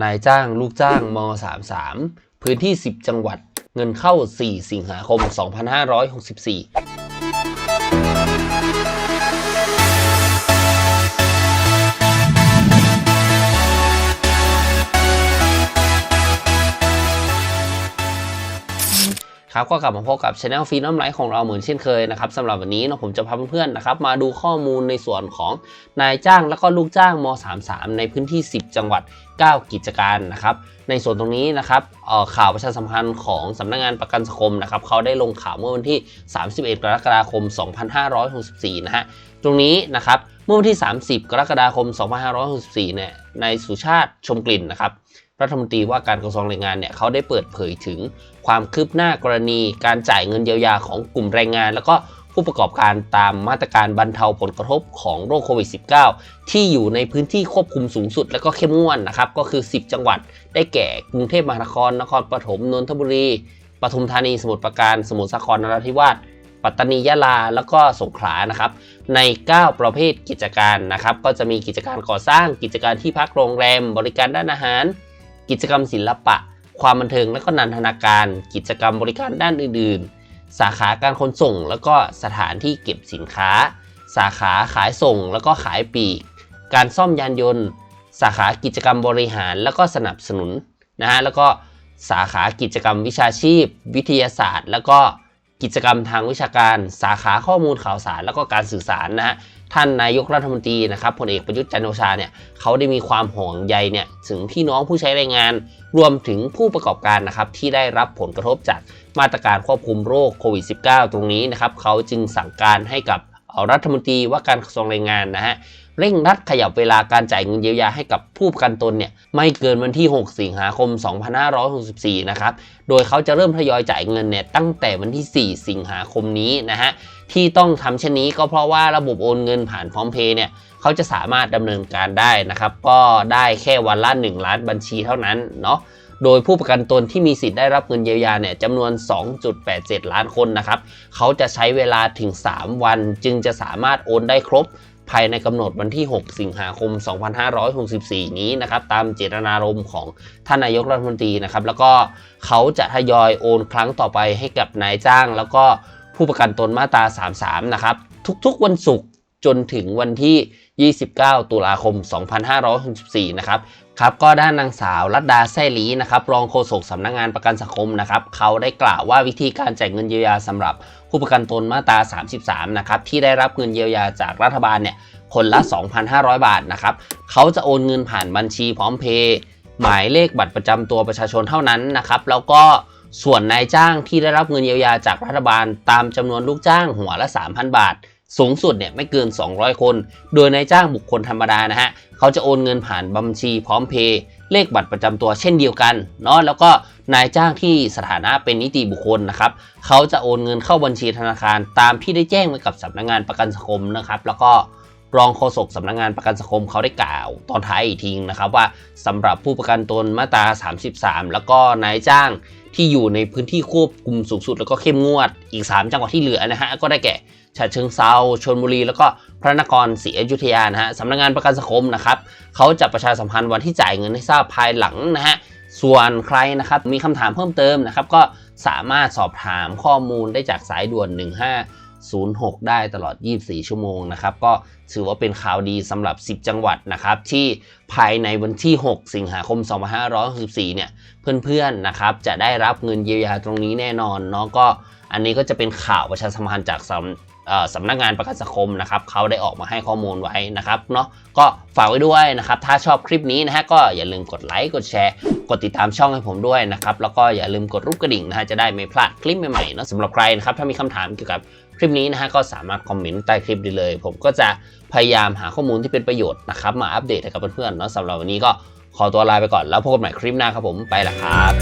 นายจ้างลูกจ้างม33 พื้นที่ 10 จังหวัด เงินเข้า 4 สิงหาคม 2564 ครับก็กลับมาพบกับช anel ฟีน้ำไลท์ของเราเหมือนเช่นเคยนะครับสำหรับวันนี้นะผมจะพาเพื่อนๆนะครับมาดูข้อมูลในส่วนของนายจ้างแล้วก็ลูกจ้างม 33 ในพื้นที่ 10 จังหวัด 9 กิจการนะครับในส่วนตรงนี้นะครับข่าวประชาสัมพันธ์ของสำนักงานประกันสังคมนะครับเขาได้ลงข่าวเมื่อวันที่ 31 กรกฎาคม 2564 นะฮะตรงนี้นะครับเมื่อวันที่ 30 กรกฎาคม 2564 เนี่ยนายสุชาติชมกลิ่นนะครับ รัฐมนตรีว่าการกระทรวงแรงงานเนี่ยเขาได้เปิดเผยถึงความคืบหน้ากรณีการจ่ายเงินเยียวยาของกลุ่มแรงงาน แล้วก็ผู้ประกอบการตามมาตรการบรรเทาผลกระทบของโรคโควิด -19 ที่อยู่ในพื้นที่ควบคุมสูงสุด และก็เข้มงวดนะครับ ก็คือ 10 จังหวัด ได้แก่กรุงเทพมหานคร นครปฐม นนทบุรี ปทุมธานี สมุทรปราการ สมุทรสาคร นราธิวาส ปัตตานี ยะลา แล้วก็สงขลา นะครับ ใน 9 ประเภทกิจการนะครับ ก็จะมีกิจการก่อสร้าง กิจการที่พักโรงแรม บริการด้านอาหาร กิจกรรมศิลปะ ความบันเทิงและก็นันทนาการ กิจกรรมบริการด้านอื่น ๆ สาขาการขนส่ง แล้วก็สถานที่เก็บสินค้า สาขาขายส่งแล้วก็ขายปลีก การซ่อมยานยนต์ สาขากิจกรรมบริหารแล้วก็สนับสนุนนะฮะแล้วก็สาขากิจกรรมวิชาชีพ วิทยาศาสตร์ แล้วก็กิจกรรมทางวิชาการ สาขาข้อมูลข่าวสาร แล้วก็การสื่อสารนะฮะ ท่านนายกรัฐมนตรีนะครับพลเอกประยุทธ์จันโอชาเนี่ยเขาได้มีความห่วงใยเนี่ยถึงพี่น้องผู้ใช้แรงงาน รวมถึงผู้ประกอบการนะครับที่ได้รับผลกระทบจากมาตรการควบคุมโรคโควิด -19 ตรงนี้นะครับเขาจึงสั่งการให้กับ รัฐมนตรีว่าการกระทรวงแรงงานนะฮะเร่งรัดขยับเวลาการจ่ายเงินเยียวยาให้กับผู้ประกันตนเนี่ยไม่เกินวันที่ 6 สิงหาคม 2564 นะครับ โดยเขาจะเริ่มทยอยจ่ายเงินเนี่ยตั้งแต่วันที่ 4 สิงหาคมนี้นะฮะที่ต้องทำเช่นนี้ก็เพราะว่าระบบโอนเงินผ่านพร้อมเพย์เนี่ยเขาจะสามารถดำเนินการได้นะครับ ก็ได้แค่วันละ 1 ล้านบัญชีเท่านั้นเนาะ โดยผู้ประกันตนที่มีสิทธิ์ได้รับเงินเยียวยาเนี่ยจำนวน 2.87 ล้านคนนะครับ เขาจะใช้เวลาถึง 3 วันจึงจะสามารถโอนได้ครบภายในกำหนดวันที่ 6 สิงหาคม 2564 นี้นะครับตามเจตนารมณ์ของท่านนายกรัฐมนตรีนะครับแล้วก็เขาจะทยอยโอนครั้งต่อไปให้กับนายจ้าง แล้วก็ผู้ประกันตนมาตรา 33 นะครับทุกๆวันศุกร์จนถึงวันที่ 29 ตุลาคม 2564 นะครับครับก็ด้านนางสาวรัตดาแซ่ลีนะครับรองโฆษกสำนักงานประกันสังคมนะครับเขาได้กล่าวว่าวิธีการจ่ายเงินเยียวยาสำหรับผู้ประกันตนมาตรา 33 นะครับที่ได้รับเงินเยียวยาจากรัฐบาลเนี่ยคนละ 2,500 บาทนะครับเขาจะโอนเงินผ่านบัญชีพร้อมเพย์หมายเลขบัตรประจำตัวประชาชนเท่านั้นนะครับแล้วก็ส่วนนายจ้างที่ได้รับเงินเยียวยาจากรัฐบาล ตามจำนวนลูกจ้างหัวละ 3,000 บาท สูงสุดเนี่ยไม่เกิน 200 คน โดยนายจ้างบุคคลธรรมดานะฮะเขาจะโอนเงินผ่านบัญชีพร้อมเพย์เลขบัตรประจำตัวเช่นเดียวกันเนาะแล้วก็นายจ้างที่สถานะเป็นนิติบุคคลนะครับเขาจะโอนเงินเข้าบัญชีธนาคารตามที่ได้แจ้งไว้กับสำนักงานประกันสังคมนะครับ แล้วก็ รองโฆษกสำนักงานประกันสังคมเขาได้กล่าว ตอนท้ายอีกทีนะครับว่าสำหรับผู้ประกันตนมาตรา 33 แล้วก็นายจ้างที่อยู่ในพื้นที่ควบคุมสูงสุด แล้วก็เข้มงวดอีก 3 จังหวัดที่เหลือนะฮะก็ได้แก่ฉะเชิงเซาชนบุรี แล้วก็พระนครศรีอยุธยานะฮะสำนักงานประกันสังคมนะครับเขาจะประชาสัมพันธ์วันที่จ่ายเงินให้ทราบภายหลังนะฮะส่วนใครนะครับมีคำถามเพิ่มเติมนะครับก็สามารถสอบถามข้อมูลได้จากสายด่วน 06 ได้ตลอด 24 ชั่วโมงนะครับ ก็ถือว่าเป็นข่าวดีสำหรับ 10 จังหวัดนะครับ ที่ภายในวันที่ 6 สิงหาคม 2564 เนี่ย เพื่อนๆ นะครับ จะได้รับเงินเยียวยาตรงนี้แน่นอนเนาะก็อันนี้ก็จะเป็นข่าวประชาสัมพันธ์จาก สำนักงานประกันสังคมนะครับเขาได้ออกมาให้ข้อมูลไว้นะครับเนาะก็ฝากไว้ด้วยนะครับ ถ้าชอบคลิปนี้นะฮะก็อย่าลืมกดไลค์กดแชร์กดติดตามช่องให้ผมด้วยนะครับแล้วก็อย่าลืมกดรูปกระดิ่งนะฮะจะได้ไม่พลาดคลิปใหม่ๆเนาะสำหรับใครนะครับถ้ามีคำถามเกี่ยวกับคลิปนี้นะฮะก็สามารถคอมเมนต์ใต้คลิปได้เลย ผมก็จะพยายามหาข้อมูลที่เป็นประโยชน์นะครับมาอัปเดตให้กับเพื่อนๆเนาะสำหรับวันนี้ก็ขอตัวลาไปก่อนแล้วพบกันใหม่คลิปหน้าครับผมไปละครับ